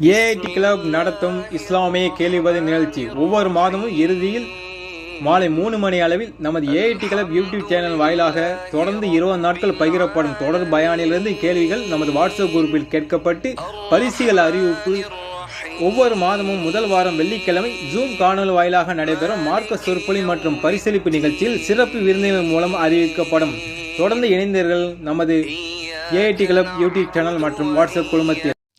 AIT club நடத்தும் இஸ்லாமிய கேள்விப்பதி நிகழ்ச்சி. ஒவ்வொரு மாதமும் இறுதியில் மாலை மூணு மணி அளவில் நமது ஏஐடி கிளப் யூடியூப் சேனல் வாயிலாக தொடர்ந்து இருபது நாட்கள் பகிரப்படும் தொடர் பயானிலிருந்து கேள்விகள் நமது வாட்ஸ்அப் குரூப்பில் கேட்கப்பட்டு பரிசுகள் அறிவிப்பு. ஒவ்வொரு மாதமும் முதல் வாரம் வெள்ளிக்கிழமை ஜூம் காணொலி வாயிலாக நடைபெறும் மார்க்க சொற்பொழி மற்றும் பரிசளிப்பு நிகழ்ச்சியில் சிறப்பு விருந்தினர் மூலம் அறிவிக்கப்படும். தொடர்ந்து இணைந்தீர்கள் நமது ஏஐடி கிளப் யூடியூப் சேனல் மற்றும் வாட்ஸ்அப் குழுமத்தில்.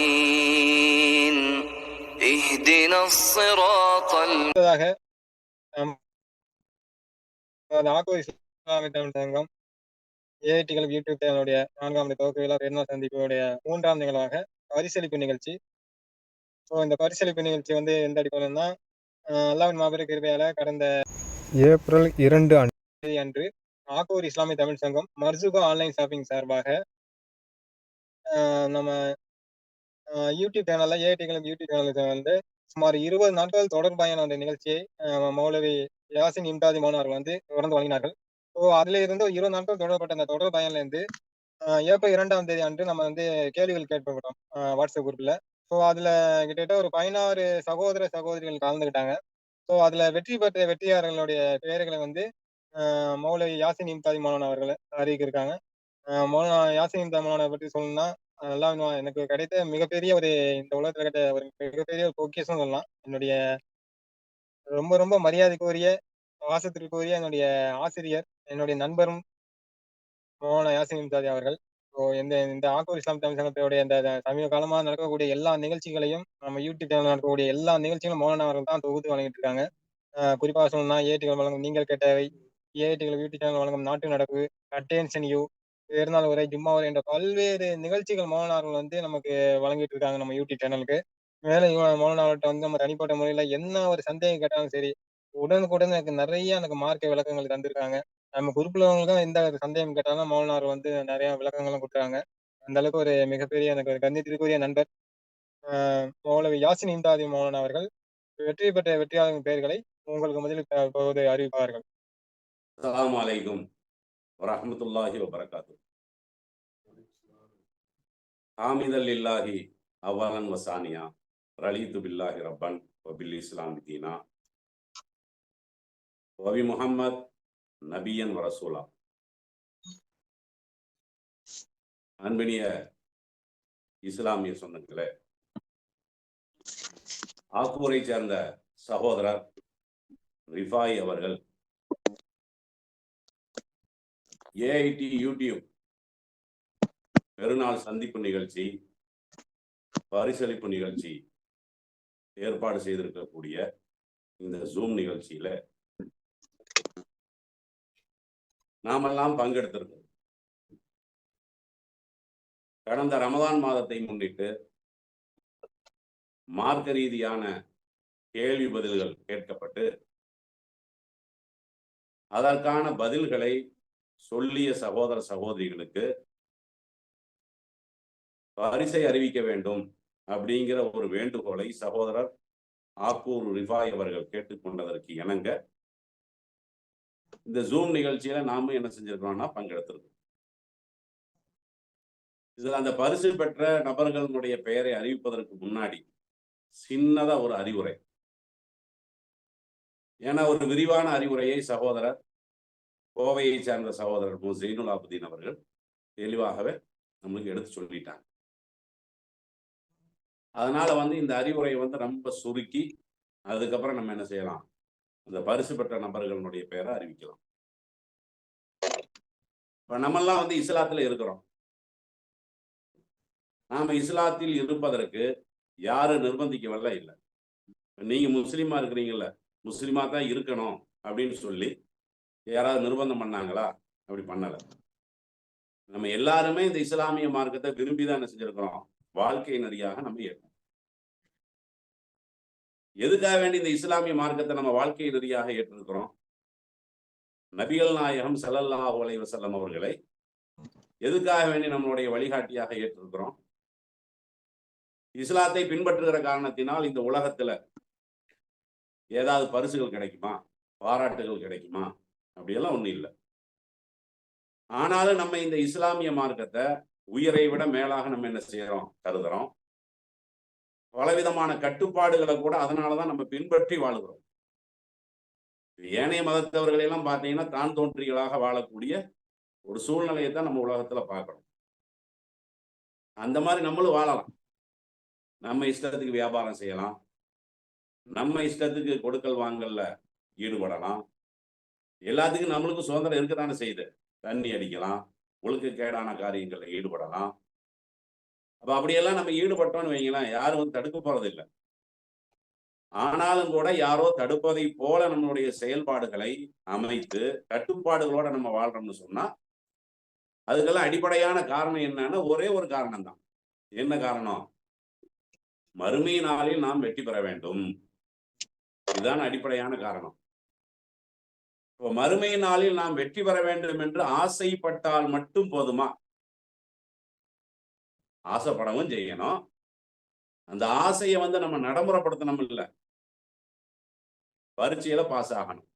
نستعين اهدنا الصراط அடுத்ததாக நம் நமது ஆக்கோ இஸ்லாமிய Tamil Sangam AIT club YouTube சேனலுடைய நான்காம் துவக்க விழா பெருநாள் சந்திப்புடைய மூன்றாம் நிகழ்வாக பரிசளிப்பு நிகழ்ச்சி ஸோ இந்த பரிசளிப்பு நிகழ்ச்சி வந்து எந்த அடிப்படையில்னா அல்லாவின் மாபெரும் கிருபையால கடந்த ஏப்ரல் இரண்டு அன்று அன்று ஆக்கூர் இஸ்லாமிய தமிழ் சங்கம் மர்சுகா ஆன்லைன் ஷாப்பிங் சார்பாக ஆஹ் நம்ம யூடியூப் சேனல்ல ஏஐடி யூடியூப் சேனலுக்கு வந்து சுமார் இருபது நாட்கள் தொடர்பான அந்த நிகழ்ச்சியை மௌலவி யாசின் இம்தாதி மோனார்கள் வந்து தொடர்ந்து வழங்கினார்கள். ஸோ அதுல இருந்து ஒரு இருபது நாட்கள் தொடரப்பட்ட அந்த தொடர் பயன்லேருந்து ஏப்ரல் இரண்டாம் தேதி அன்று நம்ம வந்து கேள்விகள் கேட்கப்பட்டோம் வாட்ஸ்அப் குரூப்ல ஸோ அதுல கிட்டத்தட்ட ஒரு பதினாறு சகோதர சகோதரிகள் கலந்துக்கிட்டாங்க. ஸோ அதுல வெற்றி பெற்ற வெற்றியாளர்களுடைய பெயர்களை வந்து மௌலவி யாசின் இம்தாதி மௌலானா அவர்கள் அறிவிக்கிருக்காங்க. ஆஹ் மௌலானா யாசின் இம்தாதி மௌலானா பற்றி சொல்லணும்னா அதெல்லாம் எனக்கு கிடைத்த மிகப்பெரிய ஒரு இந்த உலகத்துல கிடைத்த ஒரு மிகப்பெரிய ஒரு பொக்கிஷம் சொல்லலாம். என்னுடைய ரொம்ப ரொம்ப மரியாதைக்குரிய வாசத்திற்குரிய என்னுடைய ஆசிரியர் என்னுடைய நண்பரும் மோகன யாசின் சாதி அவர்கள். ஸோ இந்த இந்த ஆக்கூர் இஸ்லாம் தமிழ் சங்கத்தினுடைய இந்த சமீப காலமாக நடக்கக்கூடிய எல்லா நிகழ்ச்சிகளையும் நம்ம யூடியூப் சேனல் நடக்கக்கூடிய எல்லா நிகழ்ச்சிகளும் மோகன அவர்கள் தான் தொகுத்து வழங்கிட்டு இருக்காங்க குறிப்பாக சொல்லணும்னா ஏடிகள் வழங்கும் நீங்கள் கேட்டவை ஏடிகள் யூடியூப் சேனல் வழங்கும் நாட்டு நடப்பு அட்டென்ஷன் யூ பெருநாள் உரை ஜும்மா உரை என்ற பல்வேறு நிகழ்ச்சிகள் மௌனார்கள் வந்து நமக்கு வழங்கிட்டு இருக்காங்க நம்ம யூடியூப் சேனலுக்கு. மேலும் இவ- வந்து நம்ம தனிப்பட்ட முறையில என்ன ஒரு சந்தேகம் கேட்டாலும் சரி உடனுக்குடன் எனக்கு நிறைய எனக்கு மார்க்க விளக்கங்கள் தந்திருக்காங்க. நம்ம குரூப்லவங்களுக்கும் எந்த ஒரு சந்தேகம் கேட்டாலும் மௌனார் வந்து நிறைய விளக்கங்களும் கொடுக்குறாங்க. அந்த அளவுக்கு ஒரு மிகப்பெரிய எனக்கு ஒரு கண்ணியத்திற்குரிய நண்பர் ஆஹ் மௌலவி யாசின் இம்தாதி மோகன் அவர்கள். வெற்றி பெற்ற வெற்றியாளர்களின் பெயர்களை உங்களுக்கு முதலில் தற்போது அறிவிப்பார்கள். அலாம் அலைக்கும் வரஹ்மத்துல்லாஹி வபரகாத்து ஹாமிதல் இல்லாஹி அவ்வாலன் வசானியா. ரலீது பில்லாஹி ரப்பன் வபில் இஸ்லாம் தீனா. வபி முகம்மத் நபியன் வரசூலா அன்பினிய இஸ்லாமிய சொந்தங்களே ஆக்கூரை சேர்ந்த சகோதரர் ரிஃபாய் அவர்கள் ஏஐடி யூடியூப் பெருநாள் சந்திப்பு நிகழ்ச்சி பரிசளிப்பு நிகழ்ச்சி ஏற்பாடு செய்திருக்கக்கூடிய இந்த ஜூம் நிகழ்ச்சியில நாமெல்லாம் பங்கெடுத்திருக்கோம். கடந்த ரமதான் மாதத்தை முன்னிட்டு மார்க்க ரீதியான கேள்வி பதில்கள் கேட்கப்பட்டு அதற்கான பதில்களை சொல்லிய சகோதர சகோதரிகளுக்கு பரிசை அறிவிக்க வேண்டும் அப்படிங்கிற ஒரு வேண்டுகோளை சகோதரர் ஆக்கூர் ரிஃபாய் அவர்கள் கேட்டுக்கொண்டதற்கு இணங்க இந்த ஜூம் நிகழ்ச்சியில நாம என்ன செஞ்சிருக்கிறோம்னா பங்கெடுத்திருக்கோம். இதுல அந்த பரிசு பெற்ற நபர்களுடைய பெயரை அறிவிப்பதற்கு முன்னாடி சின்னதா ஒரு அறிவுரை. ஏன்னா ஒரு விரிவான அறிவுரையை சகோதரர் கோவையை சேர்ந்த சகோதரர் மு. ஜெயினுல் ஆபுதீன் அவர்கள் தெளிவாகவே நம்மளுக்கு எடுத்து சொல்லிட்டாங்க. அதனால வந்து இந்த அறிவுரையை வந்து ரொம்ப சுருக்கி அதுக்கப்புறம் நம்ம என்ன செய்யலாம்? இந்த பரிசு பெற்ற நபர்களுடைய பெயரை அறிவிக்கலாம். இப்ப நம்மெல்லாம் வந்து இஸ்லாத்துல இருக்கிறோம். நாம இஸ்லாத்தில் இருப்பதற்கு யாரும் நிர்பந்திக்கவல்ல இல்லை. நீங்க முஸ்லீமா இருக்கிறீங்கல்ல முஸ்லீமா தான் இருக்கணும் அப்படின்னு சொல்லி யாராவது நிர்பந்தம் பண்ணாங்களா? அப்படி பண்ணல. நம்ம எல்லாருமே இந்த இஸ்லாமிய மார்க்கத்தை விரும்பி தான் என்ன செஞ்சிருக்கிறோம். வாழ்க்கை நெறியாக நம்ம ஏற்கணும் எதுக்காக வேண்டி இந்த இஸ்லாமிய மார்க்கத்தை நம்ம வாழ்க்கை நெறியாக ஏற்றிருக்கிறோம்? நபிகள் நாயகம் ஸல்லல்லாஹு அலைஹி வஸல்லம் அவர்களை எதுக்காக வேண்டி நம்மளுடைய வழிகாட்டியாக ஏற்றிருக்கிறோம்? இஸ்லாத்தை பின்பற்றுகிற காரணத்தினால் இந்த உலகத்துல ஏதாவது பரிசுகள் கிடைக்குமா? பாராட்டுகள் கிடைக்குமா? அப்படியெல்லாம் ஒண்ணும் இல்லை. ஆனாலும் நம்ம இந்த இஸ்லாமிய மார்க்கத்தை உயிரை விட மேலாக நம்ம என்ன செய்யறோம்? கருதுறோம். பலவிதமான கட்டுப்பாடுகளை கூட அதனாலதான் நம்ம பின்பற்றி வாழுகிறோம். ஏனைய மதத்தவர்களை எல்லாம் பார்த்தீங்கன்னா தான் தோன்றிகளாக வாழக்கூடிய ஒரு சூழ்நிலையை தான் நம்ம உலகத்துல பார்க்கணும் அந்த மாதிரி நம்மளும் வாழலாம். நம்ம இஷ்டத்துக்கு வியாபாரம் செய்யலாம். நம்ம இஷ்டத்துக்கு கொடுக்கல் வாங்கல்ல ஈடுபடலாம். எல்லாத்துக்கும் நம்மளுக்கும் சுதந்திரம் இருக்கத்தானே செய்யுது. தண்ணி அடிக்கலாம். ஒழுக்கக்கேடான காரியங்களில் ஈடுபடலாம். அப்ப அப்படியெல்லாம் நம்ம ஈடுபட்டோம்னு வைங்களேன் யாரும் வந்து தடுக்க போறது இல்லை. ஆனாலும் கூட யாரோ தடுப்பதை போல நம்மளுடைய செயல்பாடுகளை அமைத்து கட்டுப்பாடுகளோட நம்ம வாழ்றோம்னு சொன்னா அதுக்கெல்லாம் அடிப்படையான காரணம் என்னன்னா ஒரே ஒரு காரணம் தான் என்ன காரணம்? மறுமை நாளில் நாம் வெற்றி பெற வேண்டும். இதுதான் அடிப்படையான காரணம். மறுமை நாளில் நாம் வெற்றி பெற வேண்டும் என்று ஆசைப்பட்டால் மட்டும் போதுமா? ஆசைப்படவும் செய்யணும். அந்த ஆசையை வந்து நம்ம நடைமுறைப்படுத்தணும் இல்ல. பரீட்சையில பாஸ் ஆகணும்.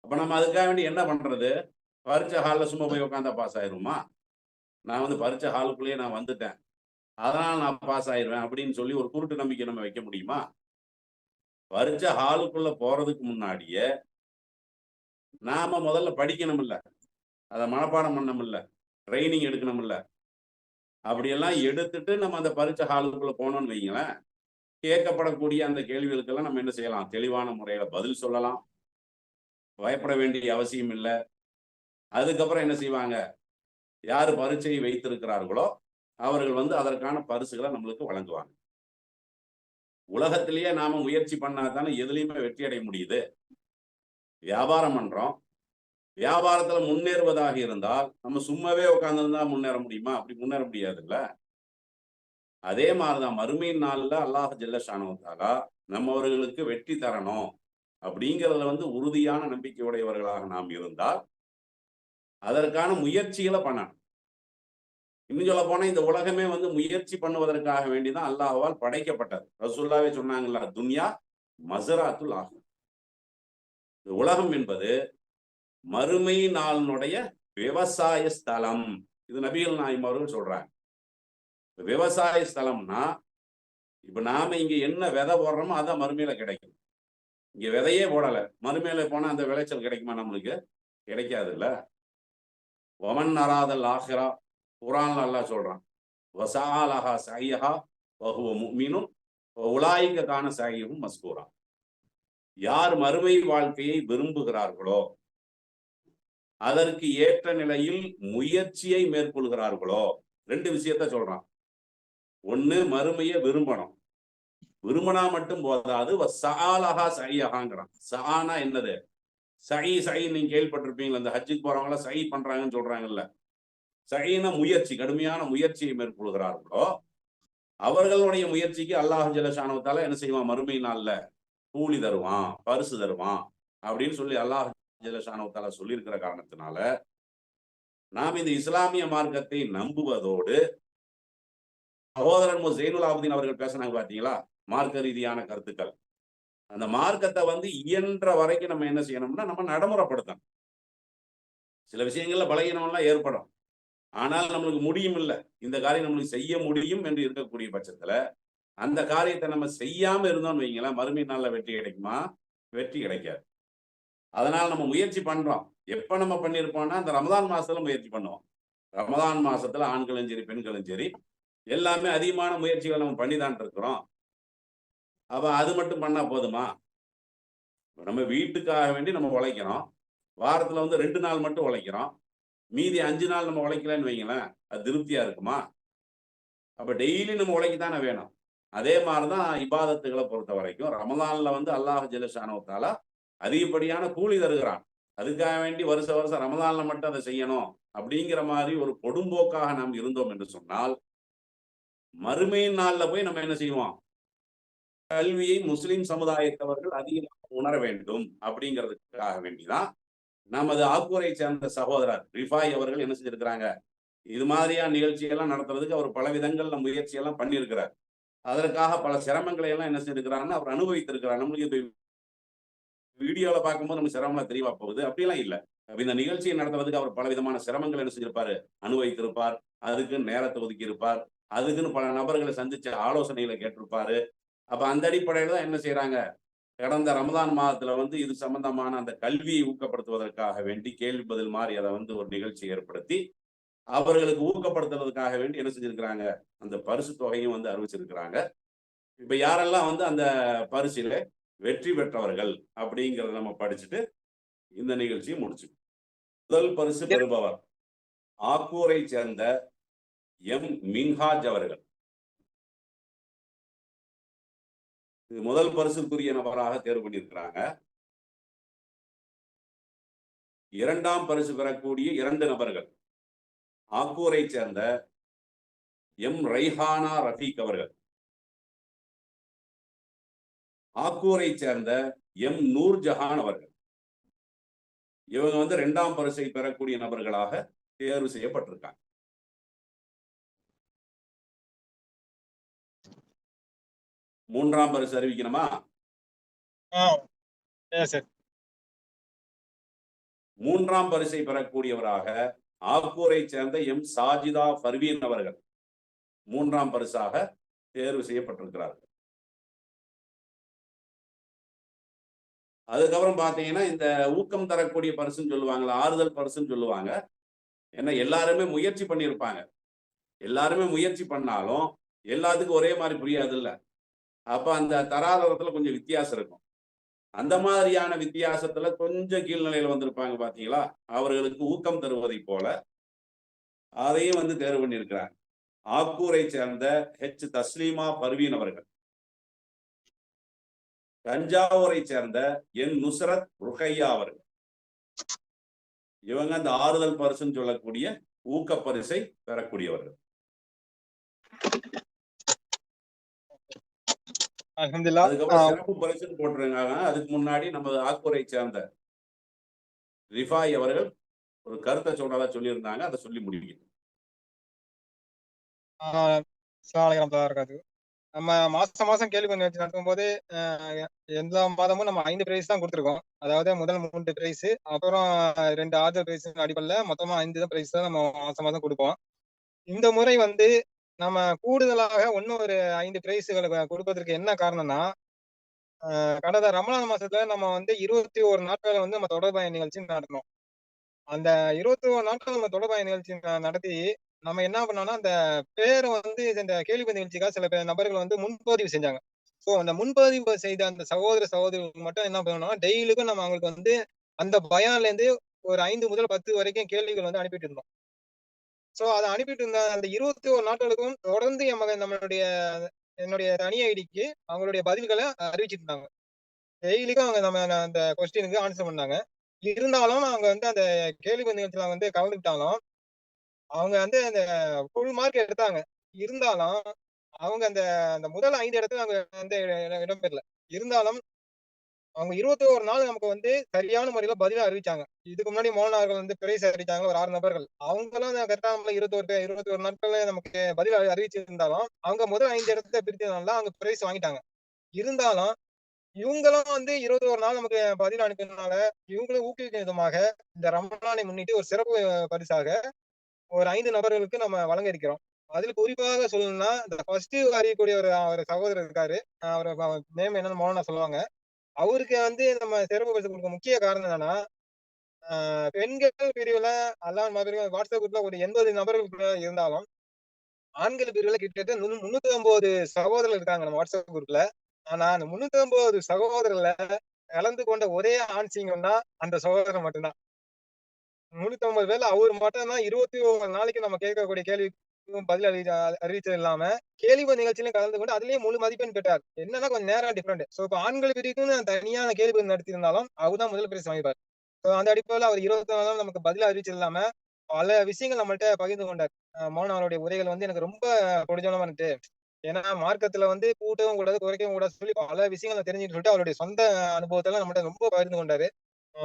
அப்ப நம்ம அதுக்காக வேண்டி என்ன பண்றது? பரீட்சை ஹாலில் சும்மா போய் உட்காந்தா பாஸ் ஆயிருமா? நான் வந்து பரீட்சை ஹாலுக்குள்ளேயே நான் வந்துட்டேன். அதனால நான் பாஸ் ஆயிருவேன் அப்படின்னு சொல்லி ஒரு குருட்டு நம்பிக்கை நம்ம வைக்க முடியுமா? பரீட்சை ஹாலுக்குள்ள போறதுக்கு முன்னாடியே நாம முதல்ல படிக்கணும் இல்லை அதை மனப்பாடம் பண்ணணும் இல்லை ட்ரைனிங் எடுக்கணும் இல்ல அப்படியெல்லாம் எடுத்துட்டு நம்ம அந்த பரீட்சை ஹாலுக்குள்ள போனோம்னு வைங்களேன் கேட்கப்படக்கூடிய அந்த கேள்விகளுக்கெல்லாம் நம்ம என்ன செய்யலாம்? தெளிவான முறையில பதில் சொல்லலாம். பயப்பட வேண்டிய அவசியம் இல்லை. அதுக்கப்புறம் என்ன செய்வாங்க? யார் பரீட்சையை வைத்திருக்கிறார்களோ அவர்கள் வந்து அதற்கான பரிசுகளை நம்மளுக்கு வழங்குவாங்க. உலகத்திலேயே நாம முயற்சி பண்ணாதானே எதுலையுமே வெற்றி அடைய முடியுது. வியாபாரம் பண்றோம். வியாபாரத்துல முன்னேறுவதாக இருந்தால் நம்ம சும்மாவே உட்காந்துருந்தா முன்னேற முடியுமா? அப்படி முன்னேற முடியாதுல்ல? அதே மாதிரிதான் மறுமையின் நாள்ல அல்லாஹ் ஜெல்லஷானவத்தாலா நம்மவர்களுக்கு வெற்றி தரணும் அப்படிங்கிறதுல வந்து உறுதியான நம்பிக்கையுடையவர்களாக நாம் இருந்தால் அதற்கான முயற்சிகளை பண்ணணும். இன்னும் சொல்ல போனா இந்த உலகமே வந்து முயற்சி பண்ணுவதற்காக வேண்டிதான் அல்லாஹ்வால் படைக்கப்பட்டது. ரசுல்லாவே சொன்னாங்கல்ல துன்யா மசராத்துல் ஆகும் உலகம் என்பது மறுமை நாளினுடைய விவசாய ஸ்தலம். இது நபிகள் நாயம் அவர்கள் சொல்றாங்க. விவசாய ஸ்தலம்னா இப்ப நாம இங்க என்ன விதை போடுறோமோ அதான் மறுமையில கிடைக்கும். இங்க விதையே போடல. மறுமையில போனா அந்த விளைச்சல் கிடைக்குமா நம்மளுக்கு? கிடைக்காது இல்ல ஒமன் நராதல் ஆஹிரா. குரான் அல்லாஹ் சொல்றான். வசாலஹா சையஹா மீனும் முஃமினுன் காண சாயியும் மஸ்கூரா. யார் மறுமை வாழ்க்கையை விரும்புகிறார்களோ அதற்கு ஏற்ற நிலையில் முயற்சியை மேற்கொள்கிறார்களோ ரெண்டு விஷயத்த சொல்றான். ஒண்ணு மறுமையை விரும்பணும். விரும்பினா மட்டும் போதாது. சாலஹா சையஹாங்கிறான் சஹானா என்னது? சை சை நீங்க கேள்விப்பட்டிருப்பீங்களா? அந்த ஹஜ்ஜுக்கு போறவங்கள சை பண்றாங்கன்னு சொல்றாங்கல்ல. சைன முயற்சி கடுமையான முயற்சியை மேற்கொள்கிறார்களோ அவர்களுடைய முயற்சிக்கு அல்லாஹ் ஜலசானவத்தால என்ன செய்வான்? மறுமை நாள்ல கூலி தருவான் பரிசு தருவான் அப்படின்னு சொல்லி அல்லாஹ் ஜலசானவத்தால சொல்லியிருக்கிற காரணத்தினால நாம் இந்த இஸ்லாமிய மார்க்கத்தை நம்புவதோடு சகோதரன் மு ஜெயினுல் ஆபுதீன் அவர்கள் பேசினாங்க பாத்தீங்களா? மார்க்க ரீதியான கருத்துக்கள். அந்த மார்க்கத்தை வந்து இயன்ற வரைக்கும் நம்ம என்ன செய்யணும்னா நம்ம நடைமுறைப்படுத்தணும். சில விஷயங்கள்ல பலகீனம்லாம் ஏற்படும். ஆனால் நம்மளுக்கு முடியும் இல்லை. இந்த காரியம் நம்மளுக்கு செய்ய முடியும் என்று இருக்கக்கூடிய பட்சத்துல அந்த காரியத்தை நம்ம செய்யாம இருந்தோம்னு வைங்களேன் மறுமை நாளில் வெற்றி கிடைக்குமா? வெற்றி கிடைக்காது. அதனால நம்ம முயற்சி பண்றோம். எப்ப நம்ம பண்ணியிருப்போம்னா அந்த ரமதான் மாசத்துல முயற்சி பண்ணுவோம். ரமதான் மாசத்துல ஆண்களும் சரி பெண்களும் சரி எல்லாமே அதிகமான முயற்சிகள் நம்ம பண்ணி தான் இருக்கிறோம். அப்ப அது மட்டும் பண்ணா போதுமா? நம்ம வீட்டுக்காக வேண்டி நம்ம உழைக்கிறோம். வாரத்துல வந்து ரெண்டு நாள் மட்டும் உழைக்கிறோம். மீதி அஞ்சு நாள் நம்ம உழைக்கலன்னு வைங்களேன் அது திருப்தியா இருக்குமா? அப்ப டெய்லி நம்ம உழைக்கத்தானே வேணும். அதே மாதிரிதான் இபாதத்துகளை பொறுத்த வரைக்கும் ரமலான்ல வந்து அல்லாஹ் ஜெலஷானவத்தாலா அதிகப்படியான கூலி தருகிறான். அதுக்காக வேண்டி வருஷ வருஷம் ரமலான்ல மட்டும் அதை செய்யணும் அப்படிங்கிற மாதிரி ஒரு கொடும்போக்காக நாம் இருந்தோம் என்று சொன்னால் மறுமையின் நாள்ல போய் நம்ம என்ன செய்வோம்? கல்வியை முஸ்லிம் சமுதாயத்தவர்கள் அதிகமாக உணர வேண்டும் அப்படிங்கிறதுக்காக வேண்டிதான் நமது ஆக்கூரை சேர்ந்த சகோதரர் ரிஃபாய் அவர்கள் என்ன செஞ்சிருக்கிறாங்க? இது மாதிரியான நிகழ்ச்சியெல்லாம் நடத்துறதுக்கு அவர் பல விதங்கள்ல முயற்சியெல்லாம் பண்ணியிருக்கிறார். அதற்காக பல சிரமங்களை எல்லாம் என்ன செஞ்சிருக்கிறாருன்னு அவர் அனுபவித்திருக்கிறார். நம்மளுக்கு இப்ப வீடியோவில் பார்க்கும்போது நமக்கு சிரமம் தெரியவா போகுது. அப்படிலாம் இல்லை. அப்ப இந்த நிகழ்ச்சியை நடத்துறதுக்கு அவர் பல விதமான சிரமங்கள் என்ன செஞ்சிருப்பாரு? அனுபவித்திருப்பார். அதுக்குன்னு நேரத்தை ஒதுக்கி இருப்பார் அதுக்குன்னு பல நபர்களை சந்திச்ச ஆலோசனைகளை கேட்டிருப்பாரு. அப்ப அந்த அடிப்படையில தான் என்ன செய்யறாங்க கடந்த ரமதான் மாதத்துல வந்து இது சம்பந்தமான அந்த கல்வியை ஊக்கப்படுத்துவதற்காக வேண்டி கேள்வி பதில் மாதிரி அதை வந்து ஒரு நிகழ்ச்சி ஏற்படுத்தி அவர்களுக்கு ஊக்கப்படுத்துறதுக்காக வேண்டி என்ன செஞ்சிருக்கிறாங்க? அந்த பரிசு தொகையும் வந்து அறிவிச்சிருக்கிறாங்க. இப்ப யாரெல்லாம் வந்து அந்த பரிசில வெற்றி பெற்றவர்கள் அப்படிங்கிறத நம்ம படிச்சுட்டு இந்த நிகழ்ச்சியை முடிச்சு முதல் பரிசு பெறுபவர் ஆக்கூரை சேர்ந்த எம். மின்ஹாஜ் அவர்கள். இது முதல் பரிசுக்குரிய நபராக தேர்வு பண்ணியிருக்கிறாங்க. இரண்டாம் பரிசு பெறக்கூடிய இரண்டு நபர்கள். ஆக்கூரை சேர்ந்த எம் ரைஹானா ரஃபீக் அவர்கள். ஆக்கூரை சேர்ந்த எம் நூர் ஜஹான் அவர்கள். இவங்க வந்து இரண்டாம் பரிசை பெறக்கூடிய நபர்களாக தேர்வு செய்யப்பட்டிருக்காங்க. மூன்றாம் பரிசு அறிவிக்கணுமா? மூன்றாம் பரிசை பெறக்கூடியவராக ஆக்கூரை சேர்ந்த எம். சாஜிதா பர்வீன் அவர்கள் மூன்றாம் பரிசாக தேர்வு செய்யப்பட்டிருக்கிறார்கள். அதுக்கப்புறம் பாத்தீங்கன்னா இந்த ஊக்கம் தரக்கூடிய பரிசுன்னு சொல்லுவாங்களா ஆறுதல் பரிசுன்னு சொல்லுவாங்க. ஏன்னா எல்லாருமே முயற்சி பண்ணியிருப்பாங்க. எல்லாருமே முயற்சி பண்ணாலும் எல்லாத்துக்கும் ஒரே மாதிரி புரியாது இல்ல அப்ப அந்த தராதரத்துல கொஞ்சம் வித்தியாசம் இருக்கும். அந்த மாதிரியான வித்தியாசத்துல கொஞ்சம் கீழ்நிலையில வந்திருப்பாங்க பாத்தீங்களா? அவர்களுக்கு ஊக்கம் தருவதை போல அதையும் வந்து தேர்வு பண்ணியிருக்கிறாங்க. ஆக்கூரை சேர்ந்த ஹெச் தஸ்லீமா பர்வீன் அவர்கள். தஞ்சாவூரை சேர்ந்த என். நுசரத் ருகையா அவர்கள். இவங்க அந்த ஆறுதல் பரிசுன்னு சொல்லக்கூடிய ஊக்க பரிசை பெறக்கூடியவர்கள். அதுக்கப்புறம் சிறப்பு பரிசுன்னு போட்டிருக்காங்க. அதுக்கு முன்னாடி நமது ஆக்கூரை சேர்ந்த ரிஃபாய் அவர்கள் ஒரு கருத்தை சொல்றதா சொல்லியிருந்தாங்க. அதை சொல்லி முடிக்கணும் இருக்காது. நம்ம மாசம் மாசம் கேள்வி கொஞ்சம் வச்சு நடத்தும் போது எல்லா மாதமும் நம்ம ஐந்து பிரைஸ் தான் கொடுத்துருக்கோம். அதாவது முதல் மூன்று பிரைஸ் அப்புறம் ரெண்டு ஆறுதல் பிரைஸ் அடிப்படையில் மொத்தமா ஐந்து தான் பிரைஸ் தான் நம்ம மாசம் மாசம் கொடுப்போம். இந்த முறை வந்து நம்ம கூடுதலாக இன்னும் ஒரு ஐந்து பிரைஸுகளை கொடுப்பதற்கு என்ன காரணம்னா கடந்த ரமணான் மாசத்துல நம்ம வந்து இருபத்தி ஒரு நாட்கள் வந்து நம்ம தொடர்பாய நிகழ்ச்சி நடத்தணும் அந்த இருபத்தி ஒரு நாட்கள் நம்ம தொடர்பாய நிகழ்ச்சி நடத்தி நம்ம என்ன பண்ணோம்னா அந்த பேரை வந்து இந்த கேள்வி நிகழ்ச்சிக்காக சில பேர் நபர்கள் வந்து முன்பதிவு செஞ்சாங்க. ஸோ அந்த முன்பதிவு செய்த அந்த சகோதர சகோதரிகளுக்கு மட்டும் என்ன பண்ணணும்னா டெய்லிக்கும் நம்ம அவங்களுக்கு வந்து அந்த பயான்ல ஒரு ஐந்து முதல் பத்து வரைக்கும் கேள்விகள் வந்து அனுப்பிட்டு இருந்தோம். ஸோ அதை அனுப்பிட்டு இருந்த அந்த இருபத்தி ஒரு நாட்களுக்கும் தொடர்ந்து என் மகன் நம்மளுடைய என்னுடைய தனி ஐடிக்கு அவங்களுடைய பதில்களை அறிவிச்சிட்டு இருந்தாங்க. டெய்லிக்கும் அவங்க நம்ம அந்த கொஸ்டினுக்கு ஆன்சர் பண்ணாங்க. இருந்தாலும் அவங்க வந்து அந்த கேள்வி நிகழ்ச்சியில வந்து கலந்துக்கிட்டாலும் அவங்க வந்து அந்த ஃபுல் மார்க் எடுத்தாங்க. இருந்தாலும் அவங்க அந்த அந்த முதல் ஐந்து இடத்துல அவங்க வந்து இடம்பெறல இருந்தாலும் அவங்க இருபத்தி ஒரு நாள் நமக்கு வந்து சரியான முறையில பதில அறிவிச்சாங்க. இதுக்கு முன்னாடி மோனார்கள் வந்து பிரைஸ் அறிவிச்சாங்க ஒரு ஆறு நபர்கள். அவங்களும் கரெக்டா நம்மள இருபத்தி ஒரு இருபத்தி ஒரு நாட்கள்ல நமக்கு பதில் அறிவிச்சிருந்தாலும் அவங்க முதல் ஐந்து இடத்த பிரித்ததுனால அவங்க பிரைஸ் வாங்கிட்டாங்க. இருந்தாலும் இவங்களும் வந்து இருபத்தி ஒரு நாள் நமக்கு பதில் அனுப்பினால இவங்களும் ஊக்குவிக்கும் விதமாக இந்த ரமணானை முன்னிட்டு ஒரு சிறப்பு பரிசாக ஒரு ஐந்து நபர்களுக்கு நம்ம வழங்க இருக்கிறோம் அதில் குறிப்பாக சொல்லணும்னா இந்த ஃபர்ஸ்ட் அறியக்கூடிய ஒரு ஒரு சகோதரர் இருக்காரு. அவர் நேம் என்னன்னு மோகனா சொல்லுவாங்க. அவருக்கு வந்து நம்ம சிறப்பு பரிசு கொடுக்க முக்கிய காரணம் என்னன்னா ஆஹ் பெண்கள் பிரிவுல அல்லா மாதிரி வாட்ஸ்அப் குரூப்ல ஒரு எண்பது நபர்கள் கூட இருந்தாலும் ஆண்கள் பிரிவுல கிட்டத்தட்ட முன்னூத்தி ஒன்பது சகோதரர்கள் இருக்காங்க நம்ம வாட்ஸ்அப் குரூப்ல. ஆனா அந்த முன்னூத்தி ஒன்பது சகோதரர்ல கலந்து கொண்ட ஒரே ஆண் சிங்கம்னா அந்த சகோதரர் மட்டும்தான். முன்னூத்தி ஒன்பது பேர்ல அவர் மட்டும் தான் இருபத்தி ஒரு நாளைக்கு நம்ம கேட்கக்கூடிய கேள்வி பதில் அறி அறிவித்தது இல்லாம கேள்வி நிகழ்ச்சியிலும் கலந்து கொண்டு அதுலயும் முழு மதிப்பெண் பெற்றார். என்னன்னா கொஞ்சம் நேரம் டிஃப்ரெண்ட் சோ இப்போ ஆண்கள் பிரிவுக்குன்னு தனியான கேள்வி நடத்தியிருந்தாலும் அவர் தான் முதல் பிரைஸ் வாங்கிப்பார். ஸோ அந்த அடிப்படையில் அவர் இருபத்தி நாலு நமக்கு பதில் அறிவிச்சது இல்லாம பல விஷயங்கள் நம்மள்ட்ட பகிர்ந்து கொண்டார். அஹ் மோகன் அவருடைய உரைகள் வந்து எனக்கு ரொம்ப பிடிச்சமா இருந்துச்சு ஏன்னா மார்க்கத்துல வந்து கூட்டவும் கூடாது குறைக்கவும் கூடாது சொல்லி பல விஷயங்களை தெரிஞ்சுட்டு சொல்லிட்டு அவருடைய சொந்த அனுபவத்தெல்லாம் நம்மள்ட்ட ரொம்ப பகிர்ந்து கொண்டாரு.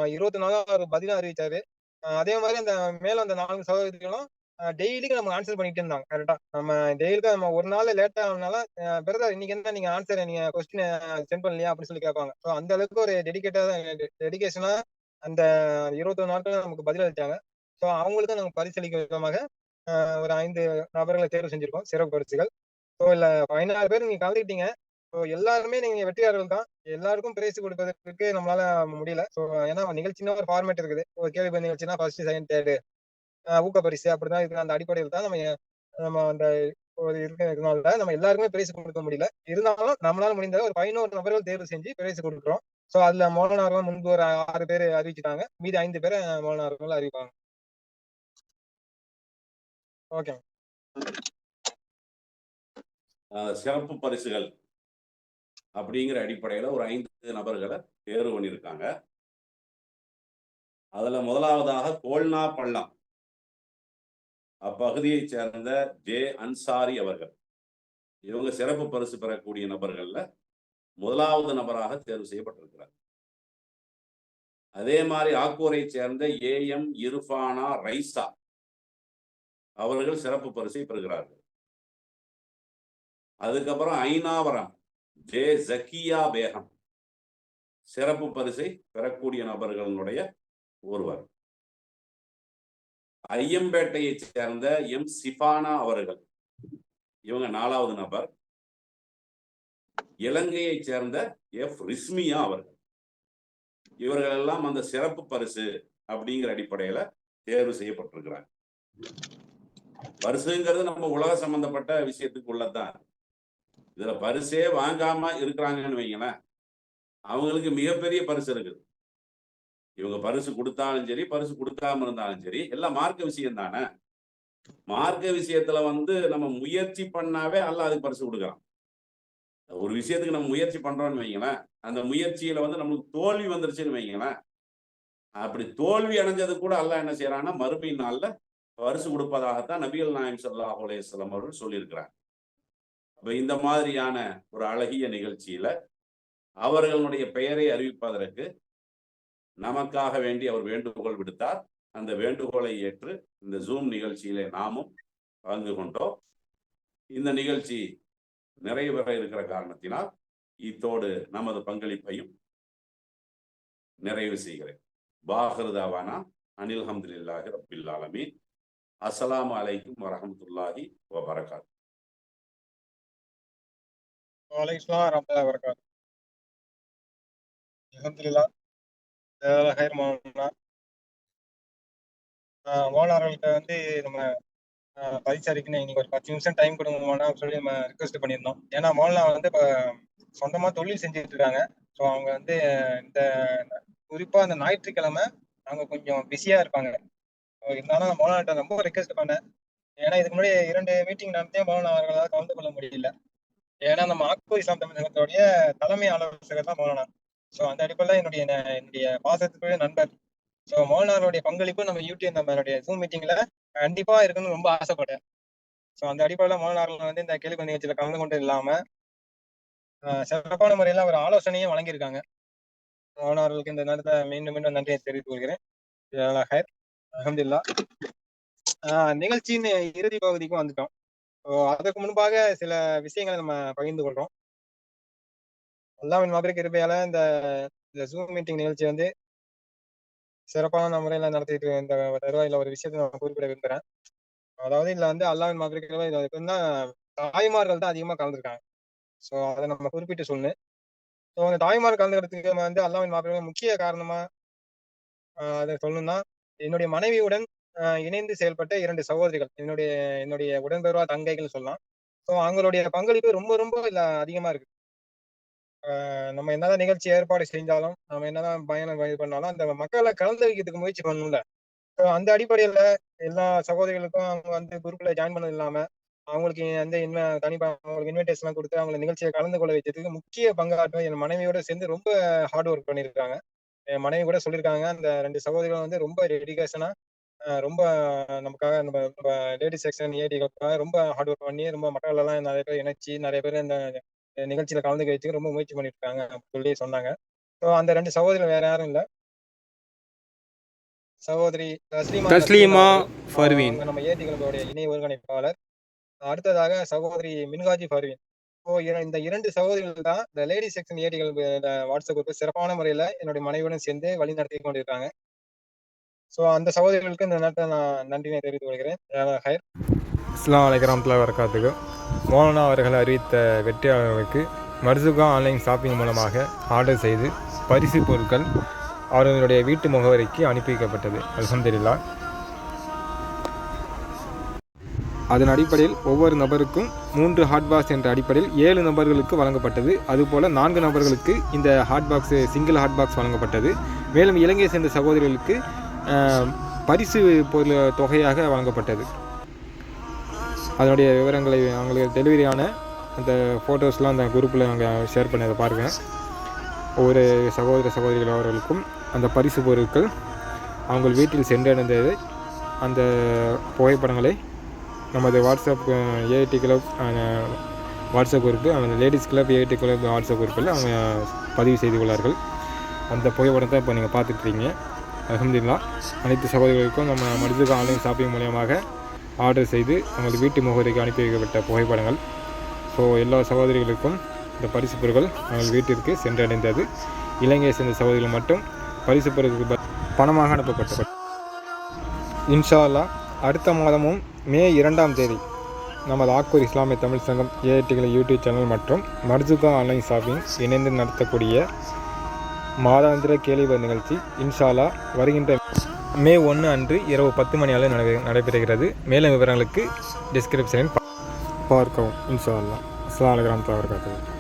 இருபத்தி நாலு அவர் பதிலும் அறிவிச்சாரு. அதே மாதிரி அந்த மேல அந்த நான்கு சகோதரிகளும் டெய்லிக்கு நம்ம ஆன்சர் பண்ணிட்டு இருந்தாங்க கரெக்டா நம்ம டெய்லிக்கு நம்ம ஒரு நாள் லேட் ஆனால பிரதர் இன்னைக்கு என்ன நீங்க ஆன்சர் நீங்க கொஸ்டின் சென்ட் பண்ணலையா அப்படின்னு சொல்லி கேட்பாங்க. ஸோ அந்த அளவுக்கு ஒரு டெடிக்கேட்டா டெடிகேஷனா அந்த இருபத்தொரு நாட்கள் நமக்கு பதில் அளித்தாங்க ஸோ அவங்களுக்கு நாங்கள் பரிசளிக்கும் விதமாக ஒரு ஐந்து நபர்களை தேர்வு செஞ்சிருக்கோம் சிறப்பு பரிசுகள். ஸோ இல்லை பதினாறு பேர் நீங்க கலந்துக்கிட்டீங்க. ஸோ எல்லாருமே நீங்கள் வெற்றியாளர்கள் தான். எல்லாருக்கும் பிரைஸ் கொடுப்பதற்கு நம்மளால முடியல. ஸோ ஏன்னா நிகழ்ச்சினா ஒரு ஃபார்மேட் இருக்குது. ஒரு கேள்வி நிகழ்ச்சினா ஃபர்ஸ்ட் செகண்ட் தேர்டு ஊக்க பரிசு அப்படிதான் இருக்கு அந்த அடிப்படையில் தான் நம்ம நம்ம அந்த ஒரு இருக்கிறதுனால நம்ம எல்லாருக்குமே பிரைஸ் கொடுக்க முடியல. இருந்தாலும் நம்மளால முடிந்த ஒரு பதினோரு நபர்கள் தேர்வு செஞ்சு பிரைஸ் கொடுக்குறோம். ஸோ அதுல மோகனார்கள் முன்பு ஒரு ஆறு பேர் அறிவிச்சிட்டாங்க. மீதி ஐந்து பேரை மோகனார்கள் அறிவிப்பாங்க. ஓகே. சிறப்பு பரிசுகள் அப்படிங்கிற அடிப்படையில ஒரு ஐந்து நபர்களை தேர்வு பண்ணியிருக்காங்க. அதுல முதலாவதாக கோல்னா பள்ளம். அப்பகுதியைச் சேர்ந்த ஜே. அன்சாரி அவர்கள். இவங்க சிறப்பு பரிசு பெறக்கூடிய நபர்கள்ல முதலாவது நபராக தேர்வு செய்யப்பட்டிருக்கிறார். அதே மாதிரி ஆக்கூரை சேர்ந்த ஏ. எம். இர்பானா ரைசா அவர்கள் சிறப்பு பரிசை பெறுகிறார்கள். அதுக்கப்புறம் ஐநாவரம் ஜே. ஜக்கியா பேகம். சிறப்பு பரிசை பெறக்கூடிய நபர்களுடைய ஒருவர். ஐயம்பேட்டையை சேர்ந்த எம். சிஃபானா அவர்கள். இவங்க நாலாவது நபர். இலங்கையை சேர்ந்த எஃப். ரிஸ்மியா அவர்கள். இவர்கள் எல்லாம் அந்த சிறப்பு பரிசு அப்படிங்கிற அடிப்படையில தேர்வு செய்யப்பட்டிருக்கிறாங்க. பரிசுங்கிறது நம்ம உலக சம்பந்தப்பட்ட விஷயத்துக்கு உள்ளதான் இதுல பரிசே வாங்காம இருக்கிறாங்கன்னு வைங்களேன். அவங்களுக்கு மிகப்பெரிய பரிசு இருக்குது. இவங்க பரிசு கொடுத்தாலும் சரி பரிசு கொடுக்காம இருந்தாலும் சரி எல்லாம் மார்க்க விஷயம் தானே? மார்க்க விஷயத்துல வந்து நம்ம முயற்சி பண்ணாவே அல்ல அதுக்கு பரிசு கொடுக்கலாம் ஒரு விஷயத்துக்கு நம்ம முயற்சி பண்றோம்னு வைங்களேன் அந்த முயற்சியில வந்து நம்மளுக்கு தோல்வி வந்துருச்சுன்னு வைங்களேன் அப்படி தோல்வி அடைஞ்சது கூட அல்லாஹ் என்ன செய்யறான்னா மறுமை நாள்ல பரிசு கொடுப்பதாகத்தான் நபிகள் நாயம் சல்லா அலைஹி அவர்கள் சொல்லியிருக்கிறாங்க. அப்ப இந்த மாதிரியான ஒரு அழகிய நிகழ்ச்சியில அவர்களுடைய பெயரை அறிவிப்பதற்கு நமக்காக வேண்டி அவர் வேண்டுகோள் விடுத்தார். அந்த வேண்டுகோளை ஏற்று இந்த ஜூம் நிகழ்ச்சியிலே நாமும் கலந்து கொண்டோம். இந்த நிகழ்ச்சி நிறைவு பெற இருக்கிற காரணத்தினால் இத்தோடு நமது பங்களிப்பையும் நிறைவு செய்கிறேன். பாஹிருதாவானா அனில் ஹம்துல்லாஹி ரபில் ஆலமீன். அஸ்லாம் அலைக்கும் வரஹமத்துல்லாஹி வபரகாத். வலைஸ்லாம் ரஹ்மத்துல்லாஹி வரகாத் அல்ஹம்துலில்லாஹ். ஜஸாக்கல்லாஹ் ஹைர் ஓனர்கள்ட்ட வந்து நம்ம ஆஹ் பரிசு ஒரு பத்து நிமிஷம் டைம் கொடுங்க மோனா சொல்லி நம்ம ரிக்வெஸ்ட் பண்ணியிருந்தோம். ஏன்னா மோனா வந்து இப்போ சொந்தமா தொழில் செஞ்சுட்டு இருக்காங்க. ஸோ அவங்க வந்து இந்த குறிப்பாக அந்த ஞாயிற்றுக்கிழமை அவங்க கொஞ்சம் பிஸியா இருப்பாங்க. So, இருந்தாலும் மோனாட்ட ரொம்ப ரிக்வெஸ்ட் பண்ணேன். ஏன்னா இதுக்கு முன்னாடி இரண்டு மீட்டிங் நடத்தியே மோனா அவர்களால் கலந்து கொள்ள முடியல. ஏன்னா நம்ம ஆக்பூர் இஸ்லாம் தமிழ் சங்கத்துடைய தலைமை ஆலோசகர் தான் மோனா. ஸோ அந்த அடிப்படையில் என்னுடைய என்னுடைய பாசத்துக்குரிய நண்பர். ஸோ மோகனாருடைய பங்களிப்பு நம்ம யூடியூப் நம்மளுடைய ஜூம் மீட்டிங்ல கண்டிப்பா இருக்குன்னு ரொம்ப ஆசைப்பட்டேன் ஸோ அந்த அடிப்படையில் மோகனாரில் வந்து இந்த கேள்வி நிகழ்ச்சியில் கலந்து கொண்டு இல்லாம சிறப்பான முறையில் ஒரு ஆலோசனையும் வழங்கியிருக்காங்க. மோகனார்களுக்கு இந்த நேரத்தை மீண்டும் மீண்டும் நன்றியை தெரிவித்துக் கொள்கிறேன். ஹயர் அஹமதுல்லா. நிகழ்ச்சியின் இறுதி பகுதிக்கும் வந்துட்டோம். ஸோ அதற்கு முன்பாக சில விஷயங்களை நம்ம பகிர்ந்து கொள்றோம். அல்லாவின் மாபெரும் கிருபையால இந்த இந்த ஜூம் மீட்டிங் நிகழ்ச்சி வந்து சிறப்பான முறையில நடத்திட்டு இந்த தருவாயில ஒரு விஷயத்தை நான் குறிப்பிட விரும்புறேன். அதாவது இதுல வந்து அல்லாவின் மாபெரும் கிருபை இதுல எப்படின்னா தாய்மார்கள் தான் அதிகமா கலந்துருக்காங்க. ஸோ அதை நம்ம குறிப்பிட்டு சொல்லு. ஸோ அந்த தாய்மார் கலந்துக்கிறதுக்கு வந்து அல்லாவின் மாப்பிள்ளை முக்கிய காரணமா அதை சொல்லணும்னா என்னுடைய மனைவியுடன் இணைந்து செயல்பட்ட இரண்டு சகோதரிகள். என்னுடைய என்னுடைய உடன்பெறுவா தங்கைகள் சொல்லலாம். ஸோ அவங்களுடைய பங்களிப்பு ரொம்ப ரொம்ப இல்ல அதிகமா இருக்கு. நம்ம என்னதான் நிகழ்ச்சி ஏற்பாடு செஞ்சாலும் நம்ம என்னதான் பயணம் இது பண்ணாலும் அந்த மக்களை கலந்து வைக்கிறதுக்கு முயற்சி பண்ணணும்ல. ஸோ அந்த அடிப்படையில எல்லா சகோதரிகளுக்கும் அவங்க வந்து குரூப்ல ஜாயின் பண்ணது இல்லாம அவங்களுக்கு அந்த இன்வ தனிப்பா அவங்களுக்கு இன்விடேஷன் கொடுத்து அவங்களை நிகழ்ச்சியை கலந்து கொள்ள வைக்கிறதுக்கு முக்கிய பங்காற்றும் என் மனைவியோட சேர்ந்து ரொம்ப ஹார்ட் ஒர்க் பண்ணியிருக்காங்க. என் மனைவி கூட சொல்லியிருக்காங்க அந்த ரெண்டு சகோதரிகள் வந்து ரொம்ப டெடிகேஷனா ரொம்ப நமக்காக நம்ம லேடி செக்ஷன் ஏடிகளுக்காக ரொம்ப ஹார்ட் ஒர்க் பண்ணி ரொம்ப மக்கள் எல்லாம் நிறைய பேர் இணைச்சி நிறைய பேர் இந்த நிகழ்ச்சியில கலந்துக்க வச்சுக்க ரொம்ப முயற்சி பண்ணிட்டு இருக்காங்க அப்படின்னு சொல்லி சொன்னாங்க. ஸோ அந்த ரெண்டு சகோதரிகள் வேற யாரும் இல்ல. சகோதரி தஸ்லீமா. ஃபர்வீன். நம்ம ஏடி கிளப்போடைய இணை ஒருங்கிணைப்பாளர். அடுத்ததாக சகோதரி மின்காஜி ஃபர்வீன். ஸோ இந்த இரண்டு சகோதரிகள் தான் இந்த lady section AIT club WhatsApp group சிறப்பான முறையில என்னுடைய மனைவியுடன் சேர்ந்து வழி நடத்தி கொண்டிருக்காங்க. ஸோ அந்த சகோதரிகளுக்கு இந்த நேரத்தில் நான் நன்றினை தெரிவித்துக் கொள்கிறேன். ஹயர் அஸ்லாம் வலைக்கம் வரகாத்துக்கு மோலனா அவர்கள் அறிவித்த வெற்றியாளர்களுக்கு மர்சுகா ஆன்லைன் ஷாப்பிங் மூலமாக ஆர்டர் செய்து பரிசு பொருட்கள் அவர்களுடைய வீட்டு முகவரிக்கு அனுப்பி வைக்கப்பட்டது அல்ஹம்துலில்லாஹ் அதன் அடிப்படையில் ஒவ்வொரு நபருக்கும் மூன்று ஹாட் பாக்ஸ் என்ற அடிப்படையில் ஏழு நபர்களுக்கு வழங்கப்பட்டது. அதுபோல் நான்கு நபர்களுக்கு இந்த hot box single hot box வழங்கப்பட்டது. மேலும் இலங்கையை சேர்ந்த சகோதரிகளுக்கு பரிசு பொருள் தொகையாக வழங்கப்பட்டது. அதனுடைய விவரங்களை அவங்களுக்கு டெலிவரியான அந்த ஃபோட்டோஸ்லாம் அந்த குரூப்பில் நாங்கள் ஷேர் பண்ணதை பாருங்கள் ஒவ்வொரு சகோதர சகோதரிகள் அவர்களுக்கும் அந்த பரிசு பொருட்கள் அவங்க வீட்டில் சென்றடைந்தது. அந்த புகைப்படங்களை நமது WhatsApp AIT club WhatsApp group அந்த ladies club AIT club WhatsApp குரூப்பில் அவங்க பதிவு செய்து கொள்ளார்கள். அந்த புகைப்படத்தை இப்போ நீங்கள் பார்த்துட்ருக்கீங்க அலமதுல்லா அனைத்து சகோதரிகளுக்கும் நம்ம மனிதர்கள் ஆன்லைன் ஷாப்பிங் மூலியமாக ஆர்டர் செய்து அவங்கள் வீட்டு முகவரிக்கு அனுப்பி வைக்கப்பட்ட புகைப்படங்கள். ஸோ எல்லா சகோதரிகளுக்கும் இந்த பரிசு பொருட்கள் அவங்கள் வீட்டிற்கு சென்றடைந்தது. இலங்கையை சேர்ந்த சகோதரிகள் மட்டும் பரிசு பொருட்களுக்கு பணமாக அனுப்பப்பட்டது. இன்ஷா அடுத்த மாதமும் மே இரண்டாம் தேதி நமது ஆக்கூர் இஸ்லாமிய தமிழ் சங்கம் ஏஐடிகள் யூடியூப் சேனல் மற்றும் மர்ஜுகா ஆன்லைன் ஷாப்பிங் இணைந்து நடத்தக்கூடிய மாதாந்திர கேள்வி நிகழ்ச்சி இன்ஷாலா வருகின்ற மே ஒன்று அன்று இரவு பத்து மணி அளவு நடை நடைபெறுகிறது. மேலும் விவரங்களுக்கு டிஸ்கிரிப்ஷனில் பார்க்கவும் இன்ஷா அல்லா அஸ்லாம் வலைக்கம் வரகாத்து